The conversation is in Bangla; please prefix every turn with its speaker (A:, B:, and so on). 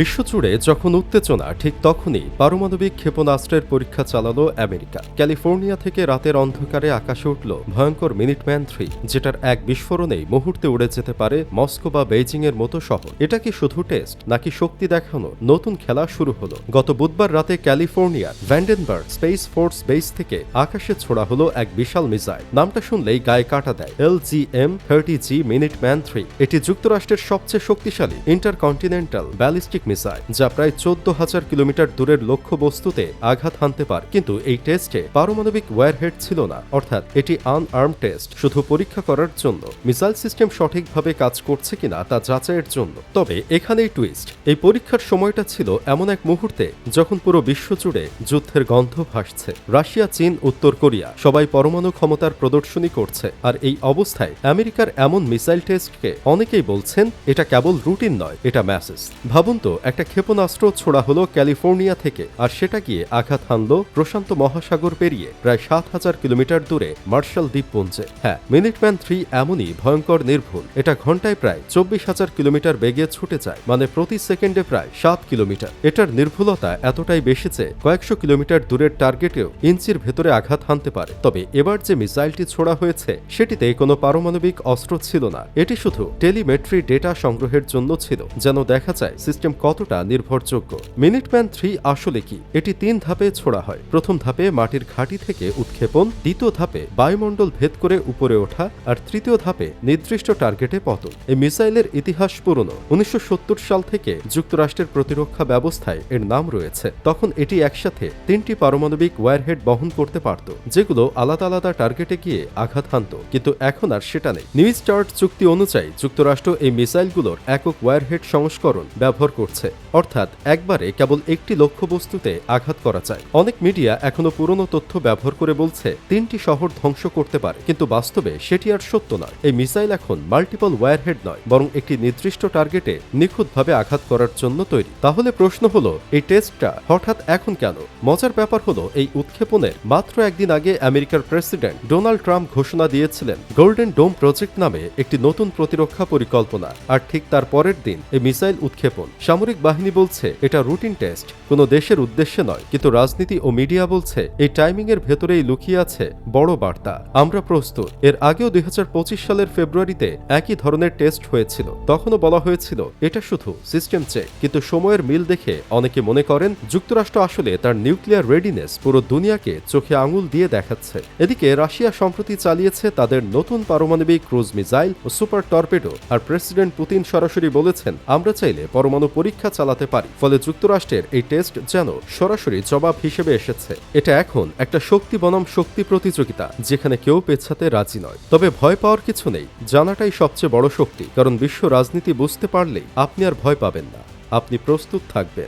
A: বিশ্বজুড়ে যখন উত্তেজনা, ঠিক তখনই পারমাণবিক ক্ষেপণাস্ত্রের পরীক্ষা চালালো আমেরিকা। ক্যালিফোর্নিয়া থেকে রাতের অন্ধকারে আকাশে উঠল ভয়ঙ্কর মিনিটম্যান থ্রি, যেটার এক বিস্ফোরণেই মুহূর্তে উড়ে যেতে পারে মস্কো বা বেইজিং এর মতো শহর। এটা কি শুধু টেস্ট, নাকি শক্তি দেখানো নতুন খেলা শুরু হলো? গত বুধবার রাতে ক্যালিফোর্নিয়ার ভ্যান্ডেনবার্গ স্পেস ফোর্স বেস থেকে আকাশে ছোড়া হলো এক বিশাল মিসাইল। নামটা শুনলেই গায়ে কাটা দেয়, L G M thirty G minuteman three. এটি যুক্তরাষ্ট্রের সবচেয়ে শক্তিশালী ইন্টারকন্টিনেন্টাল ব্যালিস্টিক মিসাইল, যা প্রায় চোদ্দ হাজার কিলোমিটার দূরের লক্ষ্য বস্তুতে আঘাত হানতে পারে। কিন্তু এই টেস্টে পারমাণবিক ওয়ারহেড ছিল না, অর্থাৎ এটি আনআর্ম টেস্ট, শুধু পরীক্ষা করার জন্য। মিসাইল সিস্টেম সঠিকভাবে কাজ করছে কিনা তা যাচাইয়ের জন্য। তবে এখানেই টুইস্ট, এই পরীক্ষার সময়টা ছিল এমন এক মুহূর্তে যখন পুরো বিশ্ব জুড়ে যুদ্ধের গন্ধ ভাসছে। রাশিয়া, চীন, উত্তর কোরিয়া সবাই পরমাণু ক্ষমতার প্রদর্শনী করছে, আর এই অবস্থায় আমেরিকার এমন মিসাইল টেস্টকে অনেকেই বলছেন, এটা কেবল রুটিন নয়, এটা ম্যাসেজ। ভাবুন তো একটা ক্ষেপণাস্ত্র ছোড়া হলো ক্যালিফোর্নিয়া থেকে, আর সেটা গিয়ে আঘাত হানলো প্রশান্ত মহাসাগর পেরিয়ে প্রায় সাত হাজার কিলোমিটার দূরে মার্শাল দ্বীপপুঞ্জে। হ্যাঁ মিনিটম্যান থ্রি এমনই ভয়ঙ্কর নির্ভুল। এটা ঘন্টায় প্রায় চব্বিশ হাজার কিলোমিটার বেগে ছুটে যায় মানে প্রতি সেকেন্ডে প্রায় সাত কিলোমিটার। এটার নির্ভুলতা এতটাই বেশি যে কয়েকশো কিলোমিটার দূরের টার্গেটেও ইঞ্চির ভেতরে আঘাত হানতে পারে। তবে এবার যে মিসাইলটি ছোড়া হয়েছে, সেটিতে কোনো পারমাণবিক অস্ত্র ছিল না। এটি শুধু টেলিমেট্রি ডেটা সংগ্রহের জন্য ছিল, যেন দেখা যায় সিস্টেম কতটা নির্ভরযোগ্য? মিনিটম্যান থ্রি আসলে কি? এটি তিন ধাপে ছোড়া হয়। প্রথম ধাপে মাটির ঘাঁটি থেকে উৎক্ষেপণ, দ্বিতীয় ধাপে বায়ুমণ্ডল ভেদ করে উপরে ওঠা, আর তৃতীয় ধাপে নির্দিষ্ট টার্গেটে পতন। এই মিসাইলের ইতিহাস পুরনো। উনিশশো সাল থেকে যুক্তরাষ্ট্রের প্রতিরক্ষা ব্যবস্থায় এর নাম রয়েছে। তখন এটি একসাথে তিনটি পারমাণবিক ওয়ারহেড বহন করতে পারত, যেগুলো আলাদা আলাদা টার্গেটে গিয়ে আঘাত হানত। কিন্তু এখন আর সেটা নেই। নিউ স্টার্ট চুক্তি অনুযায়ী যুক্তরাষ্ট্র এই মিসাইলগুলোর একক ওয়ারহেড সংস্করণ ব্যবহার করছে। অর্থাৎ একবারে কেবল একটি লক্ষ্যবস্তুতে আঘাত করা যায়। অনেক মিডিয়া এখনও পুরনো তথ্য ব্যবহার করে বলছে, তিনটি শহর ধ্বংস করতে পারে, কিন্তু বাস্তবে সেটি আর সত্য নয়। এই মিসাইল এখন মাল্টিপল ওয়ারহেড নয়, বরং একটি নির্দিষ্ট টার্গেটে নিখুঁতভাবে আঘাত করার জন্য তৈরি। তাহলে প্রশ্ন হলো, এই টেস্টটা হঠাৎ এখন কেন? মজার ব্যাপার হলো, এই উৎক্ষেপণের মাত্র একদিন আগে আমেরিকার প্রেসিডেন্ট ডোনাল্ড ট্রাম্প ঘোষণা দিয়েছিলেন গোল্ডেন ডোম প্রজেক্ট নামে একটি নতুন প্রতিরক্ষা পরিকল্পনা। আর ঠিক তার পরের দিন এই মিসাইল উৎক্ষেপণ। সামরিক বাহিনী বলছে, এটা রুটিন টেস্ট, কোনো দেশের উদ্দেশ্যে নয়, কিন্তু রাজনীতি ও মিডিয়া বলছে, এই টাইমিং এর ভেতরেই লুকিয়ে আছে বড় বার্তা। আমরা প্রস্তুত। এর আগেও দুই সালের ফেব্রুয়ারিতে একই ধরনের টেস্ট হয়েছিল। তখনও বলা হয়েছিল, এটা শুধু সিস্টেম চেক, কিন্তু সময়ের মিল দেখে অনেকে মনে করেন, যুক্তরাষ্ট্র আসলে তার নিউক্লিয়ার রেডিনেস পুরো দুনিয়াকে চোখে আঙুল দিয়ে দেখাচ্ছে। এদিকে রাশিয়া সম্প্রতি চালিয়েছে তাদের নতুন পারমাণবিক ক্রুজ মিসাইল ও সুপার টর্পেডো, আর প্রেসিডেন্ট পুতিন সরাসরি বলেছেন, আমরা চাইলে পরমাণু পরীক্ষা চালাতে পারি। ফলে যুক্তরাষ্ট্রের এই টেস্ট যেন সরাসরি জবাব হিসেবে এসেছে। এটা এখন একটা শক্তি বনাম শক্তি প্রতিযোগিতা, যেখানে কেউ পেছাতে রাজি নয়। তবে ভয় পাওয়ার কিছু নেই। জানাটাই সবচেয়ে বড় শক্তি, কারণ বিশ্ব রাজনীতি বুঝতে পারলেই আপনি আর ভয় পাবেন না। আপনি প্রস্তুত থাকবেন।